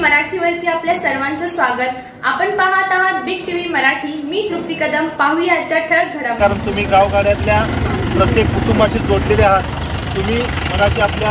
मराठीवरती आपल्या सर्वांचं स्वागत. आपण पाहत आहात बिग टीव्ही मराठी. मी तृप्ती कदम. पाहूया आजच्या ठळक घडामोडी. कारण तुम्ही गावगाड्यातल्या प्रत्येक कुटुंबाशी जोडलेले आहात. तुम्ही मनाची आपल्या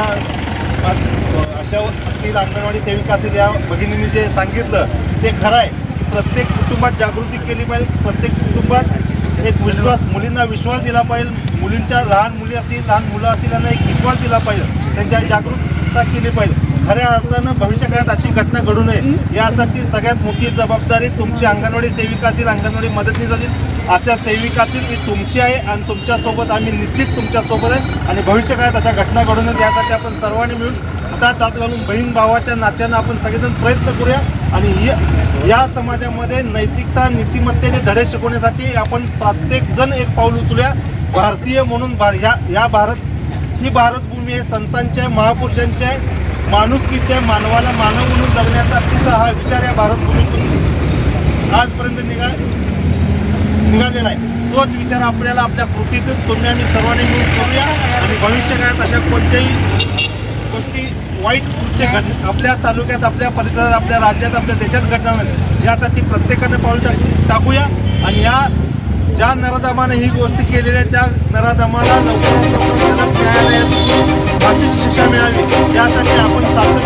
अशा असतील अंगणवाडी सेविका असतील या भगिनींनी जे सांगितलं ते खरं आहे प्रत्येक कुटुंबात जागृती केली पाहिजे. प्रत्येक कुटुंबात एक विश्वास मुलींना विश्वास दिला पाहिजे. मुलींच्या लहान मुली असतील लहान मुलं असतील यांना एक विश्वास दिला पाहिजे. त्यांच्या जागरूकता केली पाहिजे. खऱ्या अर्थानं भविष्य काळात अशी घटना घडू नये. यासाठी सगळ्यात मोठी जबाबदारी तुमची अंगणवाडी सेविका असेल अंगणवाडी मदतनीस असेल अशा सेविका असतील ही तुमची आहे आणि तुमच्यासोबत आम्ही निश्चित तुमच्यासोबत आहे आणि भविष्य काळात अशा घटना घडू नये यासाठी आपण सर्वांनी मिळून हातात हात घालून बहीण भावाच्या नात्यानं आपण सगळेजण प्रयत्न करूया आणि या- या समाजामध्ये नैतिकता नीतिमत्तेचे धडे शिकवण्यासाठी आपण प्रत्येक जण एक पाऊल उचलूया. भारतीय म्हणून भा- ह्या या भारत ही भारतभूमी आहे संतांच्या आहे, महापुरुषांच्या आहे, माणुसकीच्या मानवाला मानव म्हणून जगण्याचा तिचा हा विचार या भारतभूमीतून आजपर्यंत निघा निघालेला आहे. तोच विचार आपल्याला आपल्या कृतीतून तुम्ही आम्ही सर्वांनी मिळून करूया आणि भविष्य काळात अशा कोणत्याही गोष्टी वाईट कृत्य घड आपल्या तालुक्यात आपल्या परिसरात आपल्या राज्यात आपल्या देशात घटना नाही. यासाठी प्रत्येकाने पाऊल टाकूया. आणि या ज्या नराधामाने ही गोष्ट केलेली आहे त्या नराधमाला लवकरात लवकर न्यायालयात Stop.